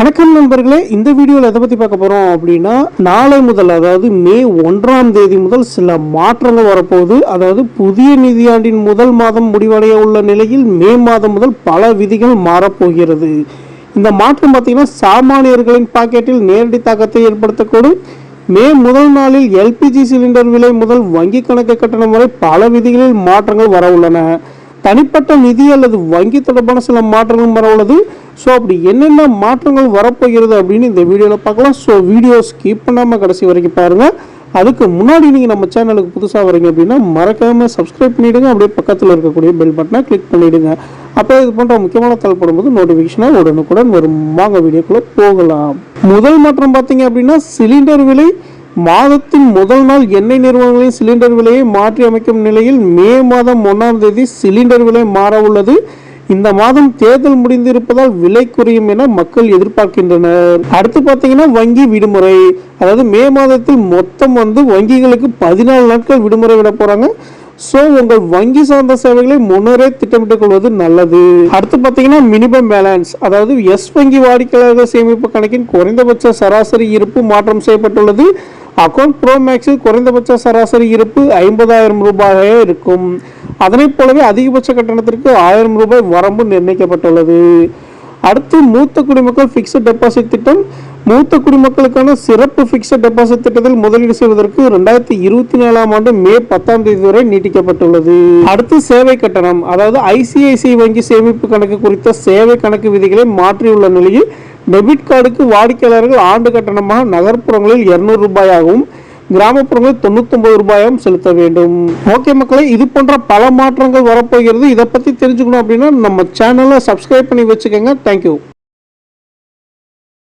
வணக்கம் நண்பர்களே இந்த வீடியோவில் எதை பற்றி பார்க்க போகிறோம் அப்படின்னா நாளை முதல் அதாவது மே ஒன்றாம் தேதி முதல் சில மாற்றங்கள் வரப்போகுது. அதாவது புதிய நிதியாண்டின் முதல் மாதம் முடிவடைய உள்ள நிலையில் மே மாதம் முதல் பல விதிகள் மாறப்போகிறது. இந்த மாற்றம் பார்த்தீங்கன்னா சாமானியர்களின் பாக்கெட்டில் நேரடி தாக்கத்தை ஏற்படுத்தக்கூடும். மே முதல் நாளில் எல்பிஜி சிலிண்டர் விலை முதல் வங்கி கணக்கு கட்டணம் வரை பல விதிகளில் மாற்றங்கள் வர உள்ளன தனிப்பட்ட நிதி அல்லது வங்கி தொடர்பான சில மாற்றங்களும் வர உள்ளது ஸோ அப்படி என்னென்ன மாற்றங்கள் வரப்போகிறது அப்படின்னு இந்த வீடியோவில் பார்க்கலாம். ஸோ வீடியோ ஸ்கிப் பண்ணாமல் கடைசி வரைக்கும் பாருங்கள் அதுக்கு முன்னாடி நீங்கள் நம்ம சேனலுக்கு புதுசாக வரீங்க அப்படின்னா மறக்காமல் சப்ஸ்கிரைப் பண்ணிவிடுங்க அப்படியே பக்கத்தில் இருக்கக்கூடிய பெல் பட்டனை கிளிக் பண்ணிவிடுங்க அப்போ இது போன்ற முக்கியமான தலைப்படும் போது நோட்டிஃபிகேஷனாக உடனுக்குடன் வரும். வாங்க வீடியோக்குள்ளே போகலாம். முதல் மாற்றம் பார்த்தீங்க அப்படின்னா சிலிண்டர் விலை மாதத்தின் முதல் நாள் எண்ணெய் நிறுவனங்களின் சிலிண்டர் விலையை மாற்றி அமைக்கும் நிலையில் மே மாதம் ஒன்றாம் தேதி சிலிண்டர் விலை மாற உள்ளது. இந்த மாதம் தேர்தல் முடிந்திருப்பதால் விலை குறையும் என மக்கள் எதிர்பார்க்கின்றனர். அடுத்து பார்த்தீங்கன்னா வங்கி விடுமுறை. அதாவது மே மாதத்தில் மொத்தம் வந்து வங்கிகளுக்கு பதினாலு நாட்கள் விடுமுறை விட போறாங்க. ஸோ உங்கள் வங்கி சார்ந்த சேவைகளை முன்னரே திட்டமிட்டுக் கொள்வது நல்லது. அடுத்து பார்த்தீங்கன்னா மினிமம் பேலன்ஸ். அதாவது எஸ் வங்கி வாடிக்கையாளர்கள் சேமிப்பு கணக்கின் குறைந்தபட்ச சராசரி இருப்பு மாற்றம் செய்யப்பட்டுள்ளது. அக்கௌண்ட் ப்ரோ மேக்ஸில் குறைந்தபட்ச சராசரி இருப்பு ஐம்பதாயிரம் ரூபாயே இருக்கும். அதனைப் போலவே அதிகபட்ச கட்டணத்திற்கு ஆயிரம் ரூபாய் வரம்பு நிர்ணயிக்கப்பட்டுள்ளது. அடுத்து மூத்த குடிமக்கள் ஃபிக்ஸட் டெபாசிட் திட்டம். மூத்த குடிமக்களுக்கான சிறப்பு ஃபிக்ஸட் டெபாசிட் திட்டத்தில் முதலீடு செய்வதற்கு ரெண்டாயிரத்தி இருபத்தி நாலாம் ஆண்டு மே பத்தாம் தேதி வரை நீட்டிக்கப்பட்டுள்ளது. அடுத்து சேவை கட்டணம். அதாவது ஐசிஐசிஐ வங்கி சேமிப்பு கணக்கு குறித்த சேவை கணக்கு விதிகளை மாற்றியுள்ள நிலையில் டெபிட் கார்டுக்கு வாடிக்கையாளர்கள் ஆண்டு கட்டணமாக நகர்ப்புறங்களில் இருநூறு ரூபாயாகவும் கிராமப்புறங்களில் தொண்ணூத்தொன்பது ரூபாயும் செலுத்த வேண்டும். ஓகே மக்களே இது போன்ற பல மாற்றங்கள் வரப்போகிறது. இதை பற்றி தெரிஞ்சுக்கணும் அப்படின்னா நம்ம சேனலை சப்ஸ்கிரைப் பண்ணி வச்சுக்கோங்க. தேங்க்யூ